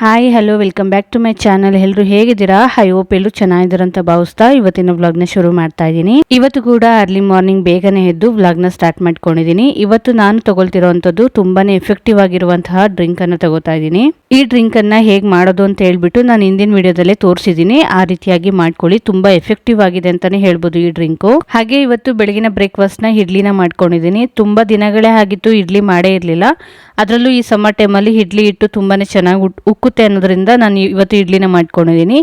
Hi hello welcome back to my channel ಎಲ್ಲರೂ ಹೇಗಿದ್ದೀರಾ? High ಓಪ್ ಎಲ್ಲರೂ ಚೆನ್ನಾಗಿದ್ದೀರಾ ಅಂತ ಭಾವಿಸ್ತಾ ಇವತ್ತಿನ ವ್ಲಾಗ್ನ ಶುರು ಮಾಡ್ತಾ ಇದ್ದೀನಿ. ಇವತ್ತು ಕೂಡ ಅರ್ಲಿ ಮಾರ್ನಿಂಗ್ ಬೇಗನೆ ಎದ್ದು ವ್ಲಾಗ್ನ ಸ್ಟಾರ್ಟ್ ಮಾಡ್ಕೊಂಡಿದ್ದೀನಿ. ಇವತ್ತು ನಾನು ತಗೊಳ್ತಿರೋವಂಥದ್ದು ತುಂಬಾನೇ ಎಫೆಕ್ಟಿವ್ ಆಗಿರುವಂತಹ ಡ್ರಿಂಕ್ ಅನ್ನು ತಗೋತಾ ಇದ್ದೀನಿ. ಈ ಡ್ರಿಂಕ್ ಅನ್ನ ಹೇಗೆ ಮಾಡೋದು ಅಂತ ಹೇಳ್ಬಿಟ್ಟು ನಾನು ಹಿಂದಿನ ವಿಡಿಯೋದಲ್ಲೇ ತೋರಿಸಿದ್ದೀನಿ. ಆ ರೀತಿಯಾಗಿ ಮಾಡ್ಕೊಳ್ಳಿ. ತುಂಬಾ ಎಫೆಕ್ಟಿವ್ ಆಗಿದೆ ಅಂತಾನೆ ಹೇಳ್ಬೋದು ಈ ಡ್ರಿಂಕು ಹಾಗೆ ಇವತ್ತು ಬೆಳಗಿನ ಬ್ರೇಕ್ಫಾಸ್ಟ್ನ ಇಡ್ಲಿನ ಮಾಡ್ಕೊಂಡಿದ್ದೀನಿ. ತುಂಬಾ ದಿನಗಳೇ ಆಗಿತ್ತು, ಇಡ್ಲಿ ಮಾಡೇ ಇರಲಿಲ್ಲ. ಅದರಲ್ಲೂ ಈ ಸಮ್ಮರ್ ಟೈಮಲ್ಲಿ ಇಡ್ಲಿ ಇಟ್ಟು ತುಂಬಾನೇ ಚೆನ್ನಾಗಿ ಉಟ್- ಉಕ್ಕುತ್ತೆ ಅನ್ನೋದ್ರಿಂದ ನಾನು ಇವತ್ತು ಇಡ್ಲಿನ ಮಾಡ್ಕೊಂಡಿದ್ದೀನಿ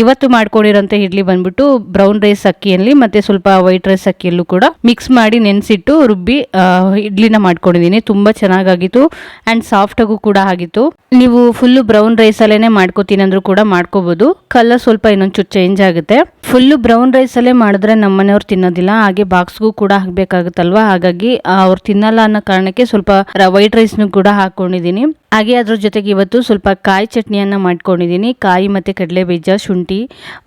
ಇವತ್ತು ಮಾಡ್ಕೊಂಡಿರೋಂಥ ಇಡ್ಲಿ ಬಂದ್ಬಿಟ್ಟು ಬ್ರೌನ್ ರೈಸ್ ಅಕ್ಕಿಯಲ್ಲಿ ಮತ್ತೆ ಸ್ವಲ್ಪ ವೈಟ್ ರೈಸ್ ಅಕ್ಕಿಯಲ್ಲೂ ಕೂಡ ಮಿಕ್ಸ್ ಮಾಡಿ ನೆನೆಸಿಟ್ಟು ರುಬ್ಬಿ ಇಡ್ಲಿನ ಮಾಡ್ಕೊಂಡಿದ್ದೀನಿ ತುಂಬಾ ಚೆನ್ನಾಗಾಗಿತ್ತು ಆ್ಯಂಡ್ ಸಾಫ್ಟಾಗೂ ಕೂಡ ಆಗಿತ್ತು. ನೀವು ಫುಲ್ಲು ಬ್ರೌನ್ ರೈಸಲ್ಲೇ ಮಾಡ್ಕೋತೀನಿ ಅಂದರೂ ಕೂಡ ಮಾಡ್ಕೋಬೋದು. ಕಲರ್ ಸ್ವಲ್ಪ ಇನ್ನೊಂಚೂರು ಚೇಂಜ್ ಆಗುತ್ತೆ. ಫುಲ್ಲು ಬ್ರೌನ್ ರೈಸಲ್ಲೇ ಮಾಡಿದ್ರೆ ನಮ್ಮ ಮನೆಯವ್ರು ತಿನ್ನೋದಿಲ್ಲ, ಹಾಗೆ ಬಾಕ್ಸ್ಗೂ ಕೂಡ ಹಾಕಬೇಕಾಗುತ್ತಲ್ವ? ಹಾಗಾಗಿ ಅವ್ರು ತಿನ್ನಲ್ಲ ಅನ್ನೋ ಕಾರಣಕ್ಕೆ ಸ್ವಲ್ಪ ವೈಟ್ ರೈಸ್ನು ಕೂಡ ಹಾಕೊಂಡಿದ್ದೀನಿ ಹಾಗೆ ಅದ್ರ ಜೊತೆಗೆ ಇವತ್ತು ಸ್ವಲ್ಪ ಕಾಯಿ ಚಟ್ನಿಯನ್ನು ಮಾಡ್ಕೊಂಡಿದ್ದೀನಿ. ಕಾಯಿ ಮತ್ತು ಕಡಲೆ ಬೀಜ ಶುಂಠಿ,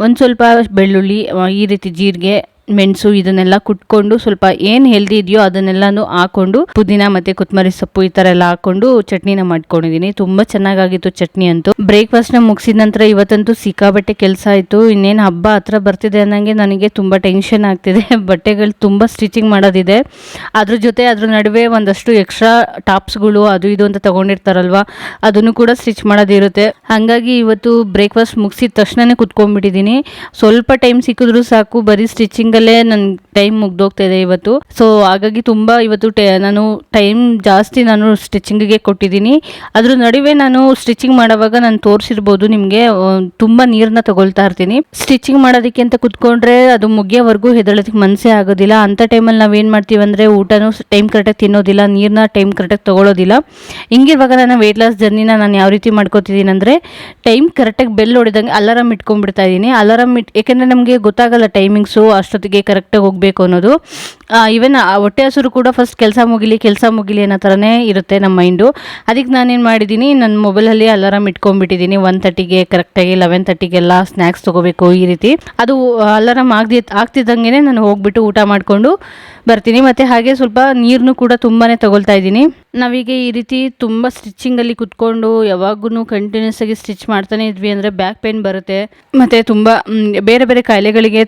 ಒಂದು ಸ್ವಲ್ಪ ಬೆಳ್ಳುಳ್ಳಿ ಈ ರೀತಿ ಜೀರಿಗೆ ಮೆಣಸು ಇದನ್ನೆಲ್ಲ ಕುಟ್ಕೊಂಡು ಸ್ವಲ್ಪ ಏನ್ ಹೆಲ್ದಿ ಇದೆಯೋ ಅದನ್ನೆಲ್ಲಾನು ಹಾಕೊಂಡು ಪುದೀನ ಮತ್ತೆ ಕೊತ್ತಂಬರಿ ಸೊಪ್ಪು ಈ ತರ ಎಲ್ಲ ಹಾಕೊಂಡು ಚಟ್ನಿನ ಮಾಡ್ಕೊಂಡಿದ್ದೀನಿ. ತುಂಬಾ ಚೆನ್ನಾಗಾಗಿತ್ತು ಚಟ್ನಿ ಅಂತೂ. ಬ್ರೇಕ್ಫಾಸ್ಟ್ನ ಮುಗಿಸಿದ ನಂತರ ಇವತ್ತಂತೂ ಸಿಕ್ಕಾಬಟ್ಟೆ ಕೆಲಸ ಆಯ್ತು. ಇನ್ನೇನು ಹಬ್ಬ ಹತ್ರ ಬರ್ತಿದೆ ಅನ್ನಂಗೆ ನನಗೆ ತುಂಬಾ ಟೆನ್ಷನ್ ಆಗ್ತಿದೆ. ಬಟ್ಟೆಗಳು ತುಂಬಾ ಸ್ಟಿಚಿಂಗ್ ಮಾಡೋದಿದೆ. ಅದ್ರ ಜೊತೆ ಅದ್ರ ನಡುವೆ ಒಂದಷ್ಟು ಎಕ್ಸ್ಟ್ರಾ ಟಾಪ್ಸ್ಗಳು ಅದು ಇದು ಅಂತ ತಗೊಂಡಿರ್ತಾರಲ್ವಾ, ಅದನ್ನು ಕೂಡ ಸ್ಟಿಚ್ ಮಾಡೋದಿರುತ್ತೆ. ಹಾಗಾಗಿ ಇವತ್ತು ಬ್ರೇಕ್ಫಾಸ್ಟ್ ಮುಗಿಸಿದ ತಕ್ಷಣನೇ ಕುತ್ಕೊಂಡ್ಬಿಟ್ಟಿದ್ದೀನಿ. ಸ್ವಲ್ಪ ಟೈಮ್ ಸಿಕ್ಕಿದ್ರು ಸಾಕು, ಬರೀ ಸ್ಟಿಚಿಂಗಲ್ಲೇ ನನ್ನ ಟೈಮ್ ಮುಗ್ದೋಗ್ತಾ ಇವತ್ತು. ಸೊ ಹಾಗಾಗಿ ತುಂಬ ಇವತ್ತು ನಾನು ಟೈಮ್ ಜಾಸ್ತಿ ನಾನು ಸ್ಟಿಚಿಂಗಿಗೆ ಕೊಟ್ಟಿದ್ದೀನಿ. ಅದ್ರ ನಡುವೆ ನಾನು ಸ್ಟಿಚಿಂಗ್ ಮಾಡೋವಾಗ ನಾನು ತೋರಿಸಿರ್ಬೋದು ನಿಮಗೆ ತುಂಬ ನೀರನ್ನ ತಗೊಳ್ತಾ ಇರ್ತೀನಿ. ಸ್ಟಿಚಿಂಗ್ ಮಾಡೋದಕ್ಕೆ ಅಂತ ಕುತ್ಕೊಂಡ್ರೆ ಅದು ಮುಗಿಯೋವರೆಗೂ ಹೆದಳೋದಕ್ಕೆ ಮನಸ್ಸೇ ಆಗೋದಿಲ್ಲ. ಅಂಥ ಟೈಮಲ್ಲಿ ಏನು ಮಾಡ್ತೀವಿ ಅಂದರೆ ಊಟನೂ ಟೈಮ್ ಕರೆಕ್ಟಾಗಿ ತಿನ್ನೋದಿಲ್ಲ ನೀರನ್ನ ಟೈಮ್ ಕರೆಕ್ಟಾಗಿ ತಗೊಳ್ಳೋದಿಲ್ಲ ಹಿಂಗಿರುವಾಗ ನನ್ನ ವೆಯ್ಟ್ ಲಾಸ್ ಜರ್ನಿನ ನಾನು ಯಾವ ರೀತಿ ಮಾಡ್ಕೋತಿದ್ದೀನಿ ಅಂದರೆ ಟೈಮ್ ಕರೆಕ್ಟಾಗಿ ಬೆಲ್ ಹೊಡೆದಂಗೆ ಅಲಾರಾಮ್ ಇಟ್ಕೊಂಡ್ಬಿಡ್ತಾ ಇದ್ದೀನಿ. ಅಲಾರಾಮ್ ಇಟ್ ಯಾಕೆಂದರೆ ನಮಗೆ ಗೊತ್ತಾಗಲ್ಲ ಟೈಮಿಂಗ್ಸು ಅಷ್ಟೊತ್ತಿಗೆ ಕರೆಕ್ಟಾಗಿ ಹೋಗಬೇಕು ಅನ್ನೋದು. ಈವನ್ ಹೊಟ್ಟೆ ಹಸುರು ಕೂಡ ಫಸ್ಟ್ ಕೆಲಸ ಮುಗಿಲಿ ಕೆಲಸ ಮುಗಿಲಿ ಅನ್ನೋ ಥರನೇ ಇರುತ್ತೆ ನಮ್ಮ ಮೈಂಡು ಅದಕ್ಕೆ ನಾನೇನು ಮಾಡಿದ್ದೀನಿ ನನ್ನ ಮೊಬೈಲಲ್ಲಿ ಅಲಾರಾಮ್ ಇಟ್ಕೊಂಡ್ಬಿಟ್ಟಿದ್ದೀನಿ ಒನ್ ತರ್ಟಿಗೆ ಕರೆಕ್ಟಾಗಿ ಲೆವೆನ್ ತರ್ಟಿಗೆಲ್ಲ ಸ್ನ್ಯಾಕ್ಸ್ ತೊಗೋಬೇಕು ಈ ರೀತಿ. ಅದು ಅಲಾರಾಮ್ ಆಗದಿ ಆಗ್ತಿದ್ದಂಗೆ ನಾನು ಹೋಗ್ಬಿಟ್ಟು ಊಟ ಮಾಡಿಕೊಂಡು ಬರ್ತೀನಿ ಮತ್ತು ಹಾಗೆ ಸ್ವಲ್ಪ ನೀರನ್ನು ಕೂಡ ತುಂಬಾ ತಗೊಳ್ತಾ ಇದ್ದೀನಿ. ನಾವೀಗ ಈ ರೀತಿ ತುಂಬ ಸ್ಟಿಚ್ಚಿಂಗಲ್ಲಿ ಕುತ್ಕೊಂಡು ಯಾವಾಗೂ ಕಂಟಿನ್ಯೂಸ್ ಆಗಿ ಸ್ಟಿಚ್ ಮಾಡ್ತಾನೆ ಇದ್ವಿ ಅಂದರೆ ಬ್ಯಾಕ್ ಪೇನ್ ಬರುತ್ತೆ. ಮತ್ತು ತುಂಬ ಬೇರೆ ಬೇರೆ ಕಾಯಿಲೆಗಳಿಗೆ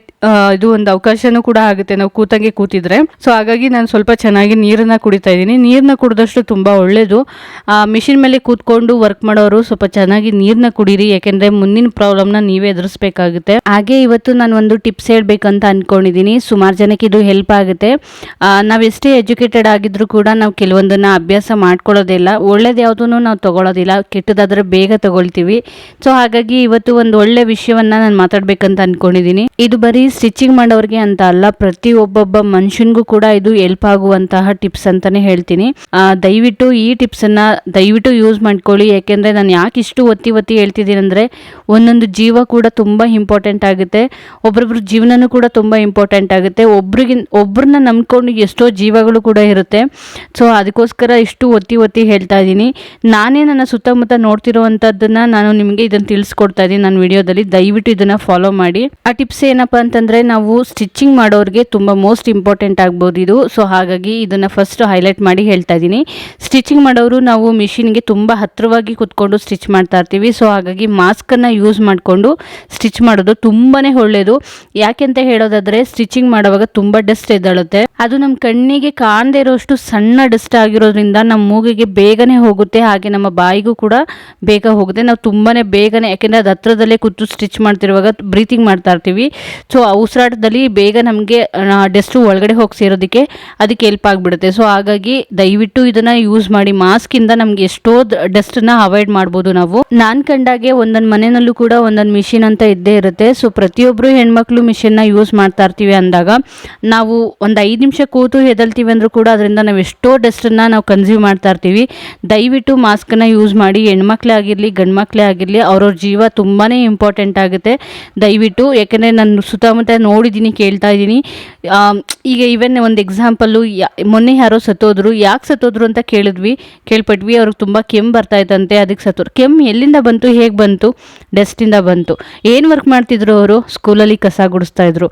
ಇದು ಒಂದು ಅವಕಾಶನೂ ಕೂಡ ಆಗುತ್ತೆ ನಾವು ಕೂತಂಗೆ ಕೂತಿದ್ರೆ. ಸೊ ಹಾಗಾಗಿ ನಾನು ಸ್ವಲ್ಪ ಚೆನ್ನಾಗಿ ನೀರನ್ನ ಕುಡಿತಾ ಇದ್ದೀನಿ. ನೀರನ್ನ ಕುಡಿದಷ್ಟು ತುಂಬ ಒಳ್ಳೆಯದು ಮಿಷಿನ್ ಮೇಲೆ ಕೂತ್ಕೊಂಡು ವರ್ಕ್ ಮಾಡೋರು ಸ್ವಲ್ಪ ಚೆನ್ನಾಗಿ ನೀರನ್ನ ಕುಡೀರಿ, ಯಾಕೆಂದರೆ ಮುಂದಿನ ಪ್ರಾಬ್ಲಮ್ನ ನೀವೇ ಎದುರಿಸ್ಬೇಕಾಗುತ್ತೆ. ಹಾಗೆ ಇವತ್ತು ನಾನು ಒಂದು ಟಿಪ್ಸ್ ಹೇಳ್ಬೇಕಂತ ಅಂದ್ಕೊಂಡಿದ್ದೀನಿ ಸುಮಾರು ಜನಕ್ಕೆ ಇದು ಹೆಲ್ಪ್ ಆಗುತ್ತೆ. ನಾವು ಎಷ್ಟೇ ಎಜುಕೇಟೆಡ್ ಆಗಿದ್ರು ಕೂಡ ನಾವು ಕೆಲವೊಂದನ್ನ ಅಭ್ಯಾಸ ಮಾಡ್ಕೊಳ್ಳೋದಿಲ್ಲ. ಒಳ್ಳೇದು ಯಾವುದೂ ನಾವು ತಗೊಳ್ಳೋದಿಲ್ಲ ಕೆಟ್ಟದಾದ್ರೆ ಬೇಗ ತಗೊಳ್ತೀವಿ. ಸೊ ಹಾಗಾಗಿ ಇವತ್ತು ಒಂದು ಒಳ್ಳೆ ವಿಷಯವನ್ನ ನಾನು ಮಾತಾಡ್ಬೇಕಂತ ಅನ್ಕೊಂಡಿದೀನಿ. ಇದು ಬರೀ ಸ್ಟಿಚಿಂಗ್ ಮಾಡೋರಿಗೆ ಅಂತ ಅಲ್ಲ, ಪ್ರತಿ ಒಬ್ಬೊಬ್ಬ ಮನುಷ್ಯನಿಗೂ ಕೂಡ ಇದು ಹೆಲ್ಪ್ ಆಗುವಂತಹ ಟಿಪ್ಸ್ ಅಂತಾನೆ ಹೇಳ್ತೀನಿ. ದಯವಿಟ್ಟು ಈ ಟಿಪ್ಸ್ ಅನ್ನ ದಯವಿಟ್ಟು ಯೂಸ್ ಮಾಡ್ಕೊಳ್ಳಿ. ಯಾಕೆಂದ್ರೆ ನಾನು ಯಾಕೆ ಇಷ್ಟು ಒತ್ತಿ ಒತ್ತಿ ಹೇಳ್ತಿದ್ದೀನಿ ಅಂದ್ರೆ, ಒಂದೊಂದು ಜೀವ ಕೂಡ ತುಂಬಾ ಇಂಪಾರ್ಟೆಂಟ್ ಆಗುತ್ತೆ. ಒಬ್ರೊಬ್ರ ಜೀವನನೂ ಕೂಡ ತುಂಬಾ ಇಂಪಾರ್ಟೆಂಟ್ ಆಗುತ್ತೆ. ಒಬ್ರಿಗೆ ಒಬ್ರನ್ನ ನಂಬ್ಕೊಂಡು ಎಷ್ಟೋ ಜೀವಗಳು ಕೂಡ ಇರುತ್ತೆ. ಸೊ ಅದಕ್ಕೋಸ್ಕರ ಇಷ್ಟು ಒತ್ತಿ ಒತ್ತಿ ಹೇಳ್ತಾ ಇದ್ದೀನಿ. ನಾನೇ ನನ್ನ ಸುತ್ತಮುತ್ತ ನೋಡ್ತಿರೋವಂಥದ್ದನ್ನ ನಾನು ನಿಮಗೆ ಇದನ್ನು ತಿಳಿಸ್ಕೊಡ್ತಾ ಇದ್ದೀನಿ ನನ್ನ ವಿಡಿಯೋದಲ್ಲಿ. ದಯವಿಟ್ಟು ಇದನ್ನ ಫಾಲೋ ಮಾಡಿ. ಆ ಟಿಪ್ಸ್ ಏನಪ್ಪ ಅಂತಂದರೆ, ನಾವು ಸ್ಟಿಚಿಂಗ್ ಮಾಡೋರಿಗೆ ತುಂಬ ಮೋಸ್ಟ್ ಇಂಪಾರ್ಟೆಂಟ್ ಆಗ್ಬೋದು ಇದು. ಸೊ ಹಾಗಾಗಿ ಇದನ್ನ ಫಸ್ಟ್ ಹೈಲೈಟ್ ಮಾಡಿ ಹೇಳ್ತಾ ಇದ್ದೀನಿ. ಸ್ಟಿಚಿಂಗ್ ಮಾಡೋರು ನಾವು ಮಿಷಿನ್ಗೆ ತುಂಬ ಹತ್ತಿರವಾಗಿ ಕುತ್ಕೊಂಡು ಸ್ಟಿಚ್ ಮಾಡ್ತಾ ಇರ್ತೀವಿ. ಸೊ ಹಾಗಾಗಿ ಮಾಸ್ಕನ್ನು ಯೂಸ್ ಮಾಡಿಕೊಂಡು ಸ್ಟಿಚ್ ಮಾಡೋದು ತುಂಬಾನೇ ಒಳ್ಳೆಯದು ಯಾಕೆಂತ ಹೇಳೋದಾದ್ರೆ ಸ್ಟಿಚಿಂಗ್ ಮಾಡುವಾಗ ತುಂಬ ಡಸ್ಟ್ ಎದ್ದೇಳುತ್ತೆ. ಅದು ನಮ್ಮ ಕಣ್ಣಿಗೆ ಕಾಣದೇ ಇರೋಷ್ಟು ಸಣ್ಣ ಡಸ್ಟ್ ಆಗಿರೋದ್ರಿಂದ ನಮ್ಮ ಮೂಗಿಗೆ ಬೇಗನೆ ಹೋಗುತ್ತೆ. ಹಾಗೆ ನಮ್ಮ ಬಾಯಿಗೂ ಕೂಡ ಬೇಗ ಹೋಗುತ್ತೆ. ನಾವು ತುಂಬಾ ಬೇಗನೆ, ಯಾಕೆಂದರೆ ಅದು ಹತ್ರದಲ್ಲೇ ಕೂತು ಸ್ಟಿಚ್ ಮಾಡ್ತಿರುವಾಗ ಬ್ರೀತಿಂಗ್ ಮಾಡ್ತಾ ಇರ್ತೀವಿ. ಸೊ ಉಸಿರಾಟದಲ್ಲಿ ಬೇಗ ನಮಗೆ ಡಸ್ಟು ಒಳಗಡೆ ಹೋಗಿ ಸೇರೋದಕ್ಕೆ ಅದಕ್ಕೆ ಹೆಲ್ಪ್ ಆಗಿಬಿಡುತ್ತೆ. ಸೊ ಹಾಗಾಗಿ ದಯವಿಟ್ಟು ಇದನ್ನು ಯೂಸ್ ಮಾಡಿ. ಮಾಸ್ಕಿಂದ ನಮಗೆ ಎಷ್ಟೋ ಡಸ್ಟನ್ನು ಅವಾಯ್ಡ್ ಮಾಡ್ಬೋದು ನಾವು. ನಾನು ಕಂಡಾಗೆ ಒಂದೊಂದು ಮನೆಯಲ್ಲೂ ಕೂಡ ಒಂದೊಂದು ಮಿಷಿನ್ ಅಂತ ಇದ್ದೇ ಇರುತ್ತೆ. ಸೊ ಪ್ರತಿಯೊಬ್ಬರು ಹೆಣ್ಮಕ್ಳು ಮಿಷಿನ್ನ ಯೂಸ್ ಮಾಡ್ತಾ ಇರ್ತೀವಿ ಅಂದಾಗ, ನಾವು ಒಂದು ನಿಮಿಷ ಕೂತು ಹೆದಲ್ತೀವಿ ಅಂದರೂ ಕೂಡ ಅದರಿಂದ ನಾವು ಎಷ್ಟೋ ಡಸ್ಟನ್ನು ನಾವು ಕನ್ಸ್ಯೂಮ್ ಮಾಡ್ತಾ ಇರ್ತೀವಿ. ದಯವಿಟ್ಟು ಮಾಸ್ಕನ್ನು ಯೂಸ್ ಮಾಡಿ, ಹೆಣ್ಮಕ್ಳೇ ಆಗಿರಲಿ ಗಂಡು ಮಕ್ಕಳೇ ಆಗಿರಲಿ, ಅವ್ರವ್ರ ಜೀವ ತುಂಬಾ ಇಂಪಾರ್ಟೆಂಟ್ ಆಗುತ್ತೆ. ದಯವಿಟ್ಟು, ಯಾಕೆಂದರೆ ನಾನು ಸುತ್ತಮುತ್ತ ನೋಡಿದ್ದೀನಿ ಕೇಳ್ತಾ ಇದ್ದೀನಿ ಈಗ ಇವನ್ ಒಂದು ಎಕ್ಸಾಂಪಲ್ಲು ಮೊನ್ನೆ ಯಾರೋ ಸತ್ತೋದ್ರು, ಯಾಕೆ ಸತ್ತೋದ್ರು ಅಂತ ಕೇಳಿದ್ವಿ, ಕೇಳ್ಪಟ್ವಿ, ಅವ್ರಿಗೆ ತುಂಬ ಕೆಮ್ಮು ಬರ್ತಾ ಇತ್ತಂತೆ, ಅದಕ್ಕೆ ಸತ್ತೋರು ಕೆಮ್ಮು ಎಲ್ಲಿಂದ ಬಂತು, ಹೇಗೆ ಬಂತು? ಡಸ್ಟಿಂದ ಬಂತು. ಏನು ವರ್ಕ್ ಮಾಡ್ತಿದ್ರು ಅವರು? ಸ್ಕೂಲಲ್ಲಿ ಕಸ ಗುಡಿಸ್ತಾ ಇದ್ರು.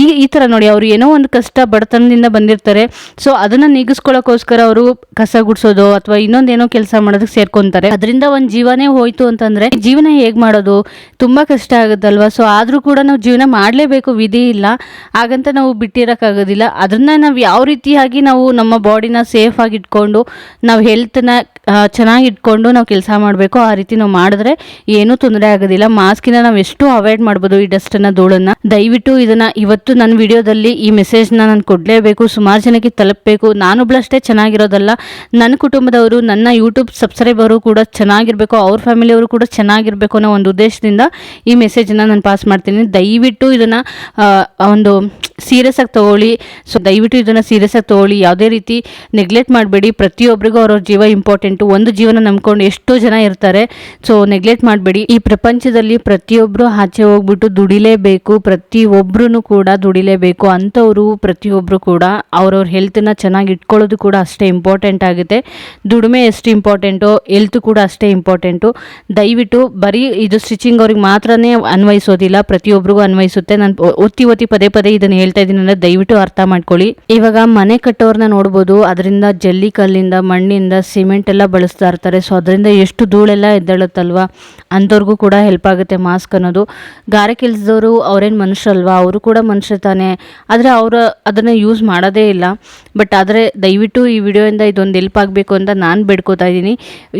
ಈ ಈ ಥರ ನೋಡಿ, ಅವರು ಏನೋ ಒಂದು ಕಷ್ಟ ಬಡತನದಿಂದ ಬಂದಿರ್ತಾರೆ. ಸೊ ಅದನ್ನ ನೀಗಿಸ್ಕೊಳ್ಳೋಕ್ಕೋಸ್ಕರ ಅವರು ಕಸ ಗುಡಿಸೋದು ಅಥವಾ ಇನ್ನೊಂದೇನೋ ಕೆಲಸ ಮಾಡೋದಕ್ಕೆ ಸೇರ್ಕೊಂತಾರೆ. ಅದರಿಂದ ಒಂದು ಜೀವನೇ ಹೋಯ್ತು ಅಂತಂದ್ರೆ ಜೀವನ ಹೇಗ್ ಮಾಡೋದು? ತುಂಬಾ ಕಷ್ಟ ಆಗುತ್ತಲ್ವಾ? ಸೊ ಆದ್ರೂ ಕೂಡ ನಾವು ಜೀವನ ಮಾಡಲೇಬೇಕು, ವಿಧಿ ಇಲ್ಲ. ಹಾಗಂತ ನಾವು ಬಿಟ್ಟಿರೋಕ್ಕಾಗೋದಿಲ್ಲ. ಅದನ್ನ ನಾವು ಯಾವ ರೀತಿಯಾಗಿ ನಾವು ನಮ್ಮ ಬಾಡಿನ ಸೇಫ್ ಆಗಿ ಇಟ್ಕೊಂಡು, ನಾವು ಹೆಲ್ತ್ನ ಚೆನ್ನಾಗಿ ಇಟ್ಕೊಂಡು ನಾವು ಕೆಲಸ ಮಾಡಬೇಕು, ಆ ರೀತಿ ನಾವು ಮಾಡಿದ್ರೆ ಏನೂ ತೊಂದರೆ ಆಗೋದಿಲ್ಲ. ಮಾಸ್ಕಿನ ನಾವು ಎಷ್ಟು ಅವಾಯ್ಡ್ ಮಾಡ್ಬೋದು ಈ ಡಸ್ಟನ್ನ ಧೂಳನ್ನು. ದಯವಿಟ್ಟು ಇದನ್ನ ಇವತ್ತು ನನ್ನ ವಿಡಿಯೋದಲ್ಲಿ ಈ ಮೆಸೇಜ್ನ ನಾನು ಕೊಡಲೇಬೇಕು, ಸುಮಾರು ಜನಕ್ಕೆ ತಲುಪಬೇಕು. ನಾನೊಬ್ಳಷ್ಟೇ ಚೆನ್ನಾಗಿರೋದಲ್ಲ. ನನ್ನ ಕುಟುಂಬದವರು, ನನ್ನ ಯೂಟ್ಯೂಬ್ ಸಬ್ಸ್ಕ್ರೈಬರು ಕೂಡ ಚೆನ್ನಾಗಿರಬೇಕು, ಅವ್ರ ಫ್ಯಾಮಿಲಿಯವರು ಕೂಡ ಚೆನ್ನಾಗಿರಬೇಕು ಅನ್ನೋ ಒಂದು ಉದ್ದೇಶದಿಂದ ಈ ಮೆಸೇಜನ್ನು ನಾನು ಪಾಸ್ ಮಾಡ್ತೀನಿ. ದಯವಿಟ್ಟು ಇದನ್ನು ಒಂದು ಸೀರಿಯಸ್ ಆಗಿ ತಗೊಳ್ಳಿ. ಸೊ ದಯವಿಟ್ಟು ಇದನ್ನು ಸೀರಿಯಸ್ ಆಗಿ ತಗೊಳ್ಳಿ. ಯಾವುದೇ ರೀತಿ ನೆಗ್ಲೆಕ್ಟ್ ಮಾಡಬೇಡಿ. ಪ್ರತಿಯೊಬ್ಬರಿಗೂ ಅವ್ರವ್ರ ಜೀವ ಇಂಪಾರ್ಟೆಂಟು ಒಂದು ಜೀವನ ನಂಬ್ಕೊಂಡು ಎಷ್ಟೋ ಜನ ಇರ್ತಾರೆ. ಸೊ ನೆಗ್ಲೆಕ್ಟ್ ಮಾಡಬೇಡಿ. ಈ ಪ್ರಪಂಚದಲ್ಲಿ ಪ್ರತಿಯೊಬ್ಬರು ಆಚೆ ಹೋಗ್ಬಿಟ್ಟು ದುಡಿಲೇಬೇಕು. ಪ್ರತಿಯೊಬ್ಬರೂ ಕೂಡ ದುಡಿಲೇಬೇಕು. ಅಂಥವರು ಪ್ರತಿಯೊಬ್ಬರು ಕೂಡ ಅವ್ರವ್ರ ಹೆಲ್ತನ್ನ ಚೆನ್ನಾಗಿ ಇಟ್ಕೊಳ್ಳೋದು ಕೂಡ ಅಷ್ಟೇ ಇಂಪಾರ್ಟೆಂಟ್ ಆಗುತ್ತೆ. ದುಡಿಮೆ ಎಷ್ಟು ಇಂಪಾರ್ಟೆಂಟು ಹೆಲ್ತ್ ಕೂಡ ಅಷ್ಟೇ ಇಂಪಾರ್ಟೆಂಟು ದಯವಿಟ್ಟು ಬರೀ ಇದು ಸ್ಟಿಚಿಂಗ್ ಅವ್ರಿಗೆ ಮಾತ್ರನೇ ಅನ್ವಯಿಸೋದಿಲ್ಲ. ಪ್ರತಿಯೊಬ್ಬರಿಗೂ ಅನ್ವಯಿಸುತ್ತೆ. ನಾನು ಒತ್ತಿ ಒತ್ತಿ ಪದೇ ಪದೇ ಇದನ್ನು ಹೇಳ್ತಾ ಇದ್ದೀನಿ ಅಂದರೆ ದಯವಿಟ್ಟು ಅರ್ಥ ಮಾಡ್ಕೊಳ್ಳಿ. ಇವಾಗ ಮನೆ ಕಟ್ಟೋರ್ನ ನೋಡ್ಬೋದು, ಅದರಿಂದ ಜಲ್ಲಿ ಕಲ್ಲಿಂದ, ಮಣ್ಣಿಂದ, ಸಿಮೆಂಟ್ ಎಲ್ಲ ಬಳಸ್ತಾ ಇರ್ತಾರೆ. ಸೊ ಅದರಿಂದ ಎಷ್ಟು ಧೂಳೆಲ್ಲ ಎದ್ದೇಳುತ್ತಲ್ವಾ? ಅಂಥವ್ರಿಗೂ ಕೂಡ ಹೆಲ್ಪ್ ಆಗುತ್ತೆ ಮಾಸ್ಕ್ ಅನ್ನೋದು. ಗಾರೆ ಕೆಲಸದವರು ಅವ್ರೇನು ಮನುಷ್ಯರಲ್ವಾ? ಅವರು ಕೂಡ ಮನುಷ್ಯ ತಾನೇ. ಆದರೆ ಅವರು ಅದನ್ನು ಯೂಸ್ ಮಾಡೋದೇ ಇಲ್ಲ. ಬಟ್ ಆದರೆ ದಯವಿಟ್ಟು ಈ ವಿಡಿಯೋಯಿಂದ ಇದೊಂದು ಎಲ್ಪ್ ಆಗಬೇಕು ಅಂತ ನಾನು ಬೇಡ್ಕೋತಾ ಇದ್ದೀನಿ.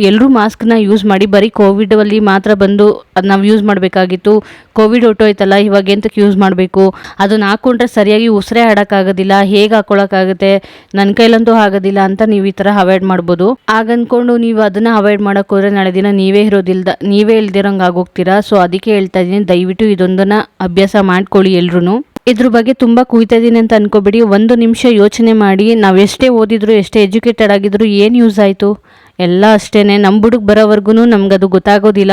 ಎಲ್ಲರೂ ಮಾಸ್ಕ್ನ ಯೂಸ್ ಮಾಡಿ, ಬರೀ ಕೋವಿಡಲ್ಲಿ ಮಾತ್ರ ಬಂದು ಅದು ನಾವು ಯೂಸ್ ಮಾಡಬೇಕಾಗಿತ್ತು. ಕೋವಿಡ್ ಹೊಟ್ಟೋಯ್ತಲ್ಲ ಇವಾಗ ಎಂತಕ್ಕೆ ಯೂಸ್ ಮಾಡಬೇಕು? ಅದನ್ನ ಹಾಕ್ಕೊಂಡ್ರೆ ಸರಿಯಾಗಿ ಉಸಿರೇ ಆಡೋಕ್ಕಾಗೋದಿಲ್ಲ, ಹೇಗೆ ಹಾಕ್ಕೊಳ್ಳೋಕ್ಕಾಗುತ್ತೆ ನನ್ನ ಕೈಲಂತೂ ಆಗೋದಿಲ್ಲ ಅಂತ ನೀವು ಈ ಥರ ಅವಾಯ್ಡ್ ಮಾಡ್ಬೋದು. ಆಗ ಅಂದ್ಕೊಂಡು ನೀವು ಅದನ್ನು ಅವಾಯ್ಡ್ ಮಾಡೋಕ್ಕೋದ್ರೆ ನಾಳೆ ದಿನ ನೀವೇ ಇರೋದಿಲ್ದ, ನೀವೇ ಇಲ್ದಿರಂಗೆ ಆಗೋಗ್ತೀರಾ? ಸೊ ಅದಕ್ಕೆ ಹೇಳ್ತಾ ಇದ್ದೀನಿ, ದಯವಿಟ್ಟು ಇದೊಂದನ್ನು ಅಭ್ಯಾಸ ಮಾಡ್ಕೊಳ್ಳಿ ಎಲ್ರೂ ಇದ್ರ ಬಗ್ಗೆ ತುಂಬ ಕುಯ್ತಾ ಅಂತ ಅನ್ಕೋಬೇಡಿ. ಒಂದು ನಿಮಿಷ ಯೋಚನೆ ಮಾಡಿ, ನಾವು ಎಷ್ಟೇ ಓದಿದ್ರು, ಎಷ್ಟೇ ಎಜುಕೇಟೆಡ್ ಆಗಿದ್ರು, ಏನು ಯೂಸ್ ಆಯಿತು? ಎಲ್ಲ ಅಷ್ಟೇ ನಮ್ಮ ಬುಡಕ್ಕೆ ಬರೋವರೆಗೂ ನಮ್ಗೆ ಅದು ಗೊತ್ತಾಗೋದಿಲ್ಲ.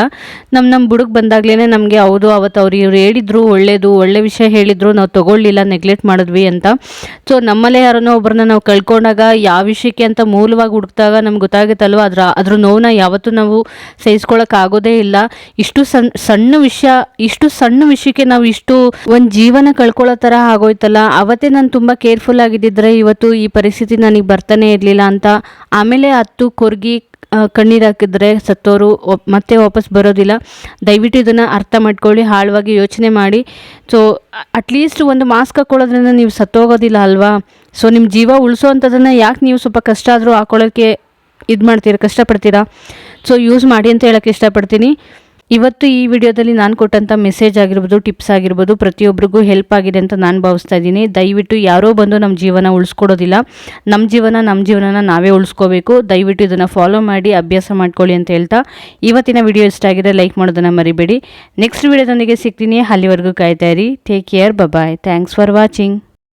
ನಮ್ಮ ನಮ್ಮ ಬುಡಕ್ಕೆ ಬಂದಾಗ್ಲೇ ನಮಗೆ ಹೌದು ಅವತ್ತು ಅವ್ರು ಇವ್ರು ಹೇಳಿದ್ರು, ಒಳ್ಳೇದು, ಒಳ್ಳೆ ವಿಷಯ ಹೇಳಿದ್ರು, ನಾವು ತೊಗೊಳ್ಳಿಲ್ಲ ನೆಗ್ಲೆಕ್ಟ್ ಮಾಡಿದ್ವಿ ಅಂತ. ಸೊ ನಮ್ಮಲ್ಲೇ ಯಾರನ್ನೋ ಒಬ್ಬರನ್ನ ನಾವು ಕಳ್ಕೊಂಡಾಗ ಯಾವ ವಿಷಯಕ್ಕೆ ಅಂತ ಮೂಲವಾಗಿ ಹುಡುಕ್ದಾಗ ನಮ್ಗೆ ಗೊತ್ತಾಗುತ್ತಲ್ವ? ಅದರ, ಅದ್ರ ನೋವನ್ನ ಯಾವತ್ತೂ ನಾವು ಆಗೋದೇ ಇಲ್ಲ. ಇಷ್ಟು ಸಣ್ಣ ಸಣ್ಣ ವಿಷಯ, ಇಷ್ಟು ಸಣ್ಣ ವಿಷಯಕ್ಕೆ ನಾವು ಇಷ್ಟು ಒಂದು ಜೀವನ ಕಳ್ಕೊಳ್ಳೋ ಥರ ಆಗೋಯ್ತಲ್ಲ. ಅವತ್ತೇ ನಾನು ತುಂಬ ಕೇರ್ಫುಲ್ ಆಗಿದ್ದಿದ್ರೆ ಇವತ್ತು ಈ ಪರಿಸ್ಥಿತಿ ನನಗೆ ಬರ್ತಾನೆ ಇರಲಿಲ್ಲ ಅಂತ. ಆಮೇಲೆ ಹತ್ತು, ಕೊರ್ಗಿ ಕಣ್ಣೀರು ಹಾಕಿದ್ರೆ ಸತ್ತೋರು ಮತ್ತೆ ವಾಪಸ್ ಬರೋದಿಲ್ಲ. ದಯವಿಟ್ಟು ಇದನ್ನು ಅರ್ಥ ಮಾಡ್ಕೊಳ್ಳಿ, ಆಳವಾಗಿ ಯೋಚನೆ ಮಾಡಿ. ಸೊ ಅಟ್ಲೀಸ್ಟ್ ಒಂದು ಮಾಸ್ಕ್ ಹಾಕೊಳ್ಳೋದ್ರಿಂದ ನೀವು ಸತ್ತೋಗೋದಿಲ್ಲ ಅಲ್ವಾ? ಸೊ ನಿಮ್ಮ ಜೀವ ಉಳಿಸೋ ಯಾಕೆ ನೀವು ಸ್ವಲ್ಪ ಕಷ್ಟ ಆದರೂ ಹಾಕೊಳ್ಳೋಕ್ಕೆ ಇದು ಮಾಡ್ತೀರಾ ಕಷ್ಟಪಡ್ತೀರಾ? ಸೊ ಯೂಸ್ ಮಾಡಿ ಅಂತ ಹೇಳೋಕ್ಕೆ ಇಷ್ಟಪಡ್ತೀನಿ. ಇವತ್ತು ಈ ವಿಡಿಯೋದಲ್ಲಿ ನಾನು ಕೊಟ್ಟಂಥ ಮೆಸೇಜ್ ಆಗಿರ್ಬೋದು ಟಿಪ್ಸ್ ಆಗಿರ್ಬೋದು ಪ್ರತಿಯೊಬ್ಬರಿಗೂ ಹೆಲ್ಪ್ ಆಗಿದೆ ಅಂತ ನಾನು ಭಾವಿಸ್ತಾ ಇದ್ದೀನಿ. ದಯವಿಟ್ಟು ಯಾರೋ ಬಂದು ನಮ್ಮ ಜೀವನ ಉಳಿಸ್ಕೊಡೋದಿಲ್ಲ. ನಮ್ಮ ಜೀವನ ನಮ್ಮ ಜೀವನನ ನಾವೇ ಉಳಿಸ್ಕೋಬೇಕು. ದಯವಿಟ್ಟು ಇದನ್ನು ಫಾಲೋ ಮಾಡಿ, ಅಭ್ಯಾಸ ಮಾಡ್ಕೊಳ್ಳಿ ಅಂತ ಹೇಳ್ತಾ ಇವತ್ತಿನ ವಿಡಿಯೋ ಇಷ್ಟ ಆಗಿದೆ ಲೈಕ್ ಮಾಡೋದನ್ನು ಮರಿಬೇಡಿ. ನೆಕ್ಸ್ಟ್ ವಿಡಿಯೋದೊಂದಿಗೆ ಸಿಗ್ತೀನಿ. ಅಲ್ಲಿವರೆಗೂ ಕಾಯ್ತಾ ಇರಿ. Take care bye bye thanks for watching